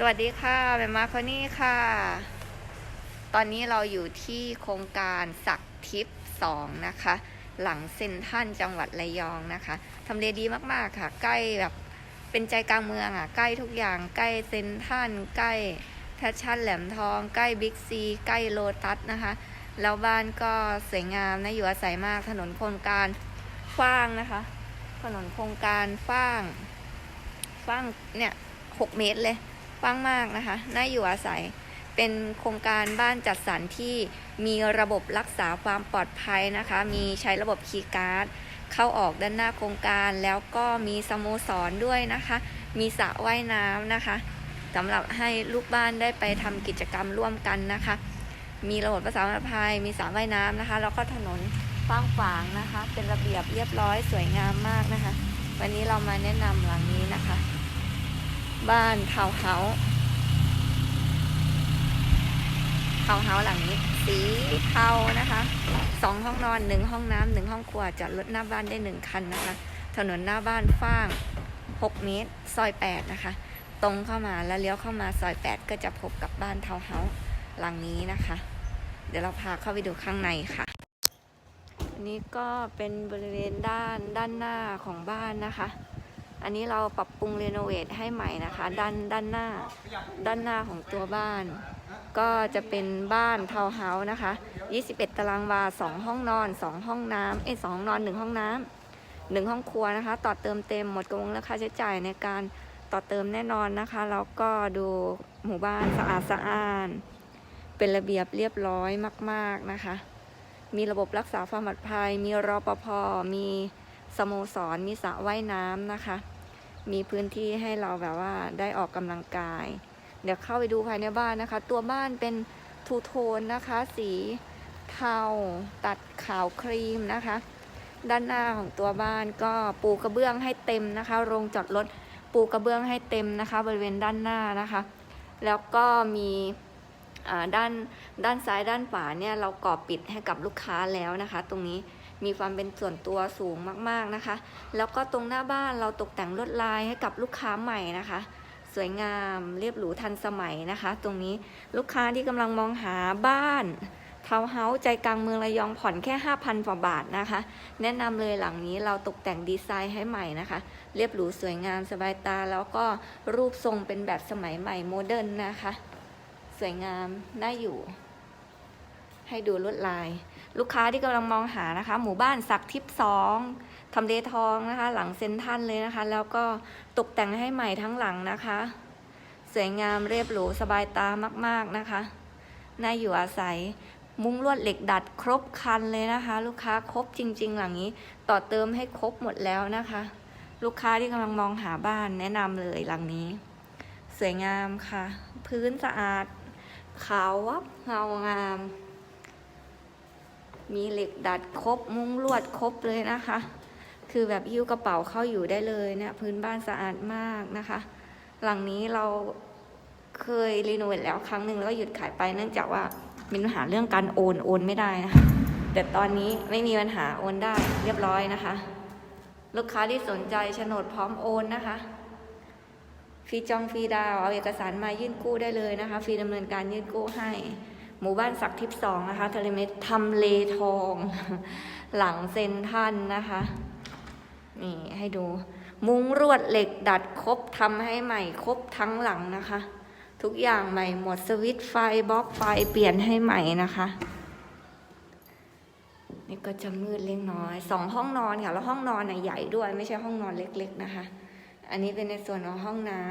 สวัสดีค่ะแม่มาคนนี้ค่ะ ตอนนี้เราอยู่ที่โครงการสักทิพย์สองนะคะ หลังเซ็นทรัลจังหวัดระยองนะคะทำเลดีมากๆค่ะ ใกล้แบบเป็นใจกลางเมืองอะ ใกล้ทุกอย่าง ใกล้เซ็นทรัลใกล้แฟชั่นแหลมทอง ใกล้บิ๊กซี ใกล้โลตัสนะคะ แล้วบ้านก็สวยงามนะอยู่อาศัยมากถนนโครงการฟางนะคะ ถนนโครงการฟางฟางเนี่ยหกเมตรเลย ว้างมากนะคะ น่าอยู่อาศัย เป็นโครงการบ้านจัดสรรที่มีระบบรักษาความปลอดภัยนะคะ มีใช้ระบบคีย์การ์ด เข้าออกด้านหน้าโครงการ แล้วก็มีสโมสรด้วยนะคะ มีสระว่ายน้ำนะคะสำหรับให้ลูกบ้านได้ไปทำกิจกรรมร่วมกันนะคะ มีระบบประสาภัย มีสระว่ายน้ำนะคะ แล้วก็ถนนกว้างขวางนะคะ เป็นระเบียบเรียบร้อยสวยงามมากนะคะ วันนี้เรามาแนะนำหลังนี้นะคะ บ้านทาวน์เฮาส์ทาวน์เฮาส์หลังนี้ สีเทานะคะสองห้องนอนหนึ่งห้องน้ำหนึ่งห้องครัวจอดรถหน้าบ้านได้หนึ่งคันนะคะ ถนนหน้าบ้านฟ้างหกเมตร ซอยแปดนะคะ ตรงเข้ามาแล้วเลี้ยวเข้ามาซอยแปดก็จะพบกับบ้านทาวน์เฮาส์หลังนี้นะคะ เดี๋ยวเราพาเข้าไปดูข้างในค่ะ อันนี้ก็เป็นบริเวณด้านด้านหน้าของบ้านนะคะ อันนี้เราปรับปรุงรีโนเวทให้ใหม่นะคะ ด้านด้านหน้าด้านหน้าของตัวบ้าน ก็จะเป็นบ้านทาวน์เฮาส์นะคะ 21 ตารางวา 2 ห้องนอน 2 ห้องน้ำเอ้สองห้องนอน 1 ห้องน้ำหนึ่งห้องครัวนะคะ ต่อเติมเต็มหมดกระวงและค่าใช้จ่ายในการต่อเติมแน่นอนนะคะ แล้วก็ดูหมู่บ้านสะอาดสะอ้าน เป็นระเบียบเรียบร้อยมาก ๆนะคะ มีระบบรักษาความปลอดภัย มีรปภมี สโมสรมีสระว่ายน้ำนะคะ มีพื้นที่ให้เราแบบว่าได้ออกกำลังกาย เดี๋ยวเข้าไปดูภายในบ้านนะคะ ตัวบ้านเป็นทูโทนนะคะ สีเทาตัดขาวครีมนะคะ ด้านหน้าของตัวบ้านก็ปูกระเบื้องให้เต็มนะคะโรงจอดรถปูกระเบื้องให้เต็มนะคะ บริเวณด้านหน้านะคะ แล้วก็มีด้านด้านซ้ายด้านขวาเนี่ยเราก่อปิดให้กับลูกค้าแล้วนะคะ ตรงนี้ มีความเป็นส่วนตัวสูงมากๆนะคะ แล้วก็ตรงหน้าบ้านเราตกแต่งลวดลายให้กับลูกค้าใหม่นะคะ สวยงามเรียบหรูทันสมัยนะคะ ตรงนี้ลูกค้าที่กำลังมองหาบ้านทาวน์เฮาส์ใจกลางเมืองระยองผ่อนแค่ 5,000กว่าบาทนะคะ แนะนำเลยหลังนี้เราตกแต่งดีไซน์ให้ใหม่นะคะ เรียบหรูสวยงามสบายตา แล้วก็รูปทรงเป็นแบบสมัยใหม่โมเดิร์นนะคะ สวยงามน่าอยู่ ให้ดูลวดลาย ลูกค้าที่กำลังมองหานะคะ หมู่บ้านสักทิพย์สองทำเลทองนะคะ หลังเซ็นทรัลเลยนะคะ แล้วก็ตกแต่งให้ใหม่ทั้งหลังนะคะ สวยงามเรียบหรูสบายตามาก ๆนะคะน่าอยู่อาศัยมุ้งลวดเหล็กดัดครบคันเลยนะคะ ลูกค้าครบจริง ๆ หลังนี้ ต่อเติมให้ครบหมดแล้วนะคะ ลูกค้าที่กำลังมองหาบ้านแนะนำเลยหลังนี้ สวยงามค่ะ พื้นสะอาด ขาววับเงางาม มีเหล็กดัดครบมุ้งลวดครบเลยนะคะ คือแบบหิ้วกระเป๋าเข้าอยู่ได้เลยเนี่ยพื้นบ้านสะอาดมากนะคะ หลังนี้เราเคยรีโนเวทแล้วครั้งหนึ่งแล้วก็หยุดขายไปเนื่องจากว่ามีปัญหาเรื่องการโอนโอนไม่ได้นะแต่ตอนนี้ไม่มีปัญหาโอนได้เรียบร้อยนะคะ ลูกค้าที่สนใจโฉนดพร้อมโอนนะคะฟรีจองฟรีดาวน์เอาเอกสารมายื่นกู้ได้เลยนะคะฟรีดำเนินการยื่นกู้ให้ หมู่บ้านสักทิพย์สองนะคะทะเลเม็ดทำเลทอง หลังเซนทรันนะคะ นี่ให้ดู มุ้งรวดเหล็กดัดครบทำให้ใหม่ครบทั้งหลังนะคะ ทุกอย่างใหม่หมดสวิตไฟบล็อกไฟเปลี่ยนให้ใหม่นะคะ นี่ก็จะมืดเล็กน้อยสองห้องนอนค่ะ แล้วห้องนอนนะใหญ่ด้วยไม่ใช่ห้องนอนเล็ก ๆ นะคะ อันนี้เป็นในส่วนของห้องน้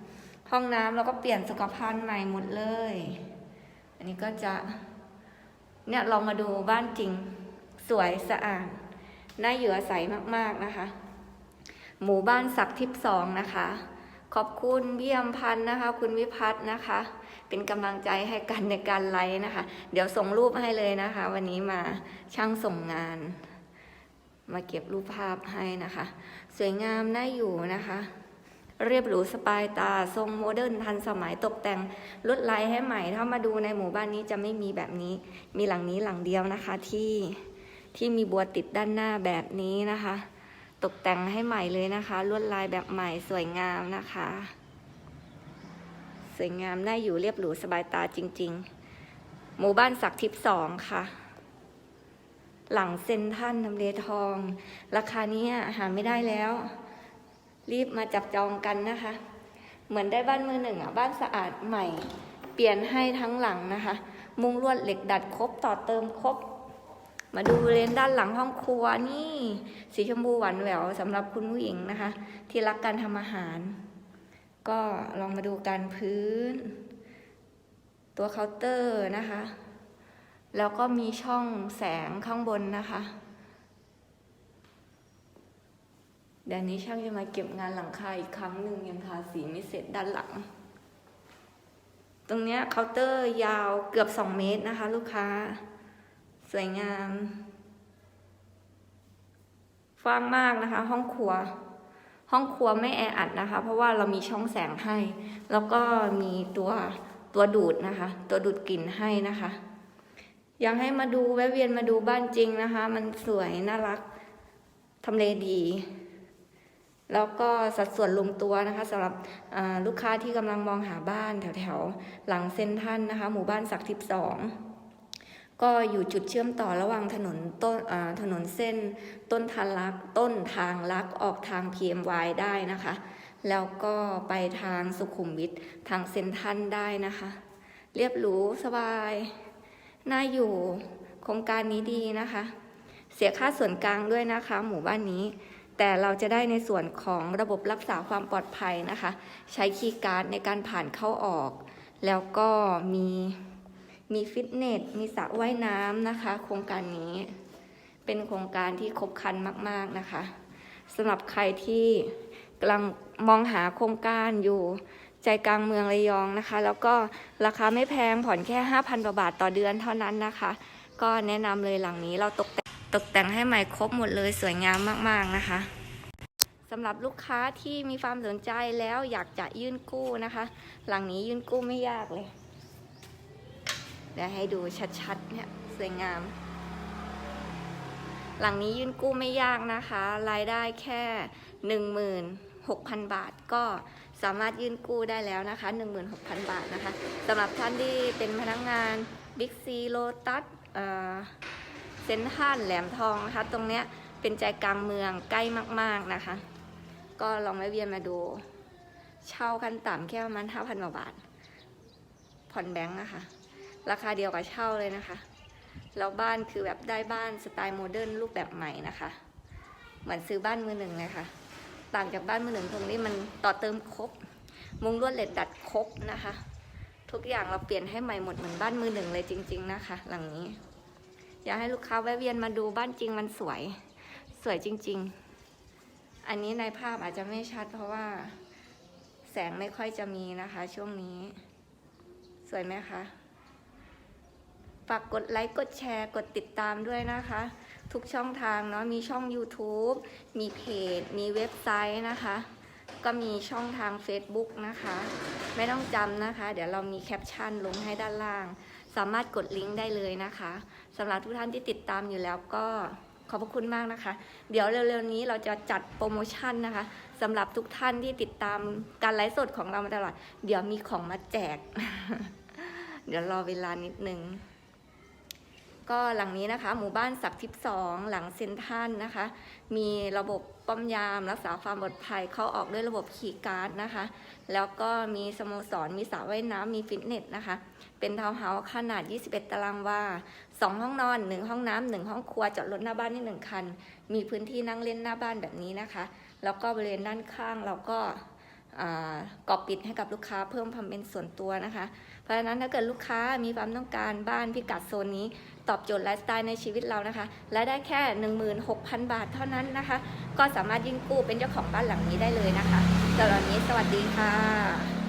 ำห้องน้ำเราก็เปลี่ยนสุขภัณฑ์ใหม่หมดเลย อันนี้ก็จะเนี่ยเรามาดูบ้านจริงสวยสะอาดน่าอยู่อาศัยมากๆนะคะ หมู่บ้านสักทิพย์สองนะคะ ขอบคุณพี่ยมพันธ์นะคะ คุณวิพัฒน์นะคะ เป็นกำลังใจให้กันในการไลฟ์นะคะ เดี๋ยวส่งรูปให้เลยนะคะ วันนี้มาช่างส่งงาน มาเก็บรูปภาพให้นะคะ สวยงามน่าอยู่นะคะ เรียบหรูสปายตา ทรงโมเดิร์นทันสมัยตกแต่งลวดลายให้ใหม่ ถ้ามาดูในหมู่บ้านนี้จะไม่มีแบบนี้ มีหลังนี้หลังเดียวนะคะที่ที่มีบัวติดด้านหน้าแบบนี้นะคะ ตกแต่งให้ใหม่เลยนะคะ ลวดลายแบบใหม่สวยงามนะคะ สวยงามน่าอยู่เรียบหรูสบายตาจริง ๆ หมู่บ้านศักดิ์ทิพย์สองค่ะหลังเซ็นทรัลทำเลทอง ราคานี้หาไม่ได้แล้ว รีบมาจับจองกันนะคะ เหมือนได้บ้านมือหนึ่งอะ บ้านสะอาดใหม่ เปลี่ยนให้ทั้งหลังนะคะ มุงลวดเหล็กดัดครบต่อเติมครบ มาดูเลนด้านหลังห้องครัวนี่ สีชมพูหวานแหววสำหรับคุณผู้หญิงนะคะ ที่รักการทำอาหาร ก็ลองมาดูการพื้น ตัวเคาน์เตอร์นะคะ แล้วก็มีช่องแสงข้างบนนะคะ เดี๋ยวนี้ช่างจะมาเก็บงานหลังคาอีกครั้งหนึ่งยังทาสีไม่เสร็จด้านหลัง ตรงเนี้ยเคาน์เตอร์ยาวเกือบ2เมตรนะคะ ลูกค้า สวยงามกว้างมากนะคะ ห้องครัว ห้องครัวไม่แออัดนะคะ เพราะว่าเรามีช่องแสงให้ แล้วก็มีตัวตัวดูดนะคะ ตัวดูดกลิ่นให้นะคะ อยากให้มาดูแวะเวียนมาดูบ้านจริงนะคะ มันสวยน่ารักทำเลดี แล้วก็สัดส่วนลงตัวนะคะสำหรับลูกค้าที่กำลังมองหาบ้านแถวๆ หลังเซนทรัลนะคะ หมู่บ้านศักดิ์ทิพย์สองก็อยู่จุดเชื่อมต่อระหว่างถนนต้นถนนเส้นต้นทางลักต้นทางลักออกทาง PMY ได้นะคะ แล้วก็ไปทางสุขุมวิททางเซนทรัลได้นะคะ เรียบหรูสบายน่าอยู่โครงการนี้ดีนะคะ เสียค่าส่วนกลางด้วยนะคะ หมู่บ้านนี้ แต่เราจะได้ในส่วนของระบบรักษาความปลอดภัยนะคะ ใช้คีย์การ์ดในการผ่านเข้าออก แล้วก็มีมีฟิตเนส มีสระว่ายน้ำนะคะ โครงการนี้เป็นโครงการที่ครบครันมาก ๆนะคะสำหรับใครที่กำลังมองหาโครงการอยู่ใจกลางเมืองระยองนะคะ แล้วก็ราคาไม่แพงผ่อนแค่ 5,000กว่าบาทต่อเดือนเท่านั้นนะคะ ก็แนะนำเลยหลังนี้เราตกแต่ง ตกแต่งให้ใหม่ครบหมดเลยสวยงามมากๆนะคะสำหรับลูกค้าที่มีความสนใจแล้วอยากจะยื่นกู้นะคะ หลังนี้ยื่นกู้ไม่ยากเลย เดี๋ยวให้ดูชัดๆเนี่ยสวยงาม หลังนี้ยื่นกู้ไม่ยากนะคะ รายได้แค่16,000บาทก็สามารถยื่นกู้ได้แล้วนะคะ 16,000 บาทนะคะสำหรับท่านที่เป็นพนักงานบิ๊กซีโลตัส เซ็นทรัลแหลมทองนะคะ ตรงเนี้ยเป็นใจกลางเมืองใกล้มากๆนะคะ ก็ลองแวะเวียนมาดู เช่าขั้นต่ำแค่ประมาณ5,000กว่าบาท ผ่อนแบงค์นะคะ ราคาเดียวกับเช่าเลยนะคะ แล้วบ้านคือแบบได้บ้านสไตล์โมเดิร์นรูปแบบใหม่นะคะ เหมือนซื้อบ้านมือหนึ่งเลยค่ะ ต่างจากบ้านมือหนึ่งตรงนี้มันต่อเติมครบ มุงลวดเหล็กดัดครบนะคะ ทุกอย่างเราเปลี่ยนให้ใหม่หมดเหมือนบ้านมือหนึ่งเลยจริง ๆ นะคะ หลังนี้ อยากให้ลูกค้าแวะเวียนมาดูบ้านจริงมันสวย สวยจริง ๆ อันนี้ในภาพอาจจะไม่ชัด เพราะว่า แสงไม่ค่อยจะมีนะคะ ช่วงนี้ สวยไหมคะฝากกดไลค์กดแชร์กดติดตามด้วยนะคะ ทุกช่องทางเนาะมีช่อง YouTube มีเพจ มีเว็บไซต์นะคะ ก็มีช่องทาง Facebook นะคะ ไม่ต้องจำนะคะ เดี๋ยวเรามีแคปชั่นลงให้ด้านล่าง สามารถกดลิงก์ได้เลยนะคะสำหรับทุกท่านที่ติดตามอยู่แล้วก็ขอบพระคุณมากนะคะ เดี๋ยวเร็วๆนี้เราจะจัดโปรโมชั่นนะคะสำหรับทุกท่านที่ติดตามการไลฟ์สดของเรามาตลอด เดี๋ยวมีของมาแจก เดี๋ยวรอเวลานิดนึง ก็หลังนี้นะคะ หมู่บ้านศักดิ์ทิพย์สองหลังเซนทรัลนะคะ มีระบบป้อมยาม รักษาความปลอดภัยเข้าออกด้วยระบบคีย์การ์ดนะคะ แล้วก็มีสโมสร มีสระว่ายน้ำมีฟิตเนสนะคะ เป็นทาวน์เฮาส์ขนาด 21 ตารางวา2 ห้องนอน 1 ห้องน้ำ1ห้องครัวจอดรถหน้าบ้านนี่1คัน มีพื้นที่นั่งเล่นหน้าบ้านแบบนี้นะคะ แล้วก็บริเวณด้านข้างเราก็ กรอบปิดให้กับลูกค้าเพิ่มความเป็นส่วนตัวนะคะ เพราะฉะนั้นถ้าเกิดลูกค้ามีความต้องการบ้านพิกัดโซนนี้ ตอบโจทย์ไลฟ์สไตล์ในชีวิตเรานะคะ และได้แค่ 16,000 บาทเท่านั้นนะคะ ก็สามารถยื่นกู้เป็นเจ้าของบ้านหลังนี้ได้เลยนะคะสำหรับวันนี้สวัสดีค่ะ